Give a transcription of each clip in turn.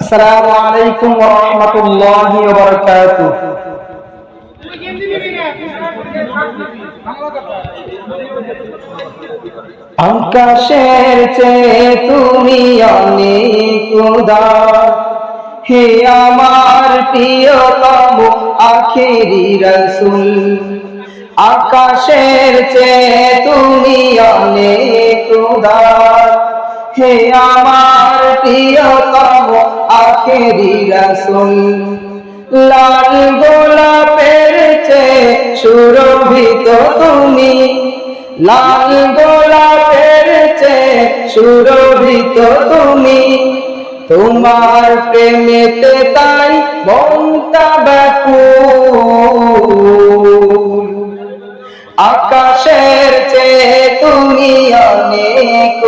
السلام عليكم ورحمة الله وبركاته আকাশের চেয়ে তুমি অনেক উদার হে আমার প্রিয়তম আখেরি রসুল আকাশের চেয়ে তুমি অনেক উদার হে আমার প্রিয়তম আখেরি রসুল। লাল গোলাপের চেয়ে সুরভিত তুমি। লাল গোলাপের চেয়ে সুরভিত তুমি। তোমার প্রেমেতে তাই মনটা ব্যাকুল। আকাশের চেয়ে তুমি অনেক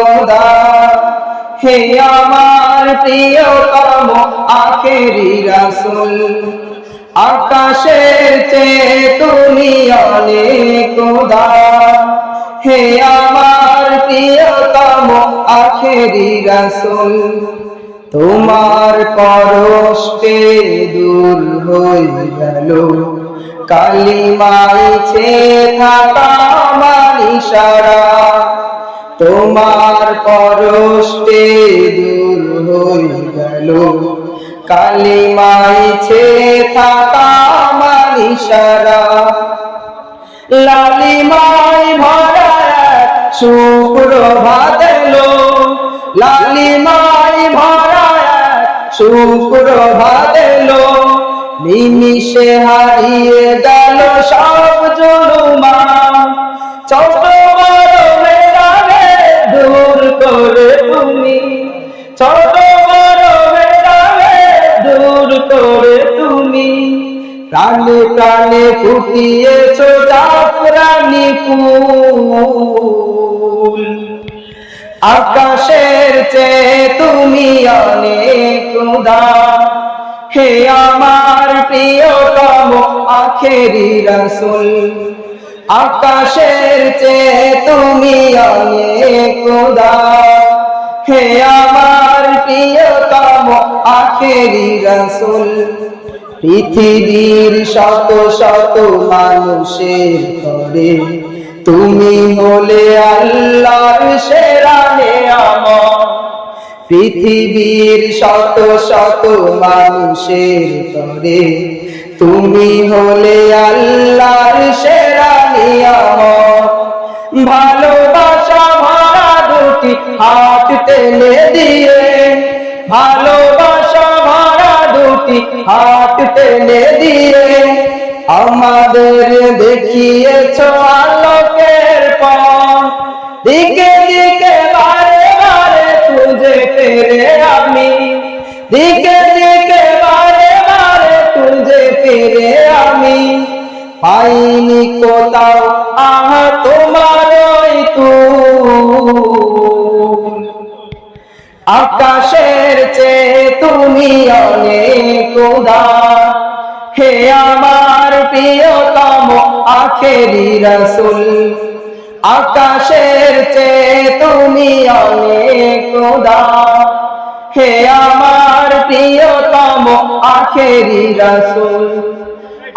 হে আমার প্রিয়তম আখেরি রাসুল। আকাশের চেয়ে তুমি অনেক হে আমার প্রিয়তম আখেরি রাসুল, তোমার পরশে দূর হয়ে গেল। কালিমাইছে থাকা মানিসারা তোমার পরশে দূর হয়ে গেল। কালিমাইছে থাকা মানিসারা। লালিমাই ভরা সুপ্রভাত এলো। লালিমাই ভরা সুপ্রভাত এলো। নিমিষে হারিয়ে গেল সব জলুমা। করে তুমি। প্রাণে প্রাণে ফুটিয়েছ জাফরানি ফুল। আকাশের চেয়ে তুমি অনেক উদার। হে আমার প্রিয়তম আখেরি রসুল, আকাশের চেয়ে তুমি অনেক উদার। হে আমার প্রিয়তম আখেরি রসুল। পৃথিবীর শত শত মানুষের করে তুমি হলে আল্লাহর সেরা আমার পৃথিবীর শত শত মানুষের করে তুমি হলে আল্লাহর সেরা নিয়ামত। ভালোবাসা ভরা দুটি হাত টেনে দিয়ে, ভালোবাসা ভরা হাত টেনে দিয়ে আমাদের দেখিয়েছ আলোকের পথ। দিকে বারে বারে তুঝে ফেরে আমি। দিকে দিকে বারে বারে তুঝে ফেরে আমি। পাইনি কোথাও আহা তোমার আকাশের চেয়ে তুমি অনেক হে আমার প্রিয়তম আখেরি রসুল, আকাশের চেয়ে তুমি অনেক হে আমার প্রিয়তম আখেরি রসুল,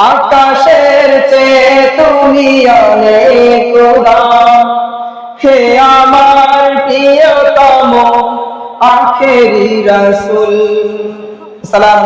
আকাশের চেয়ে তুমি অনেক হে আমার প্রিয়তম আখেরি রসুল। সালাম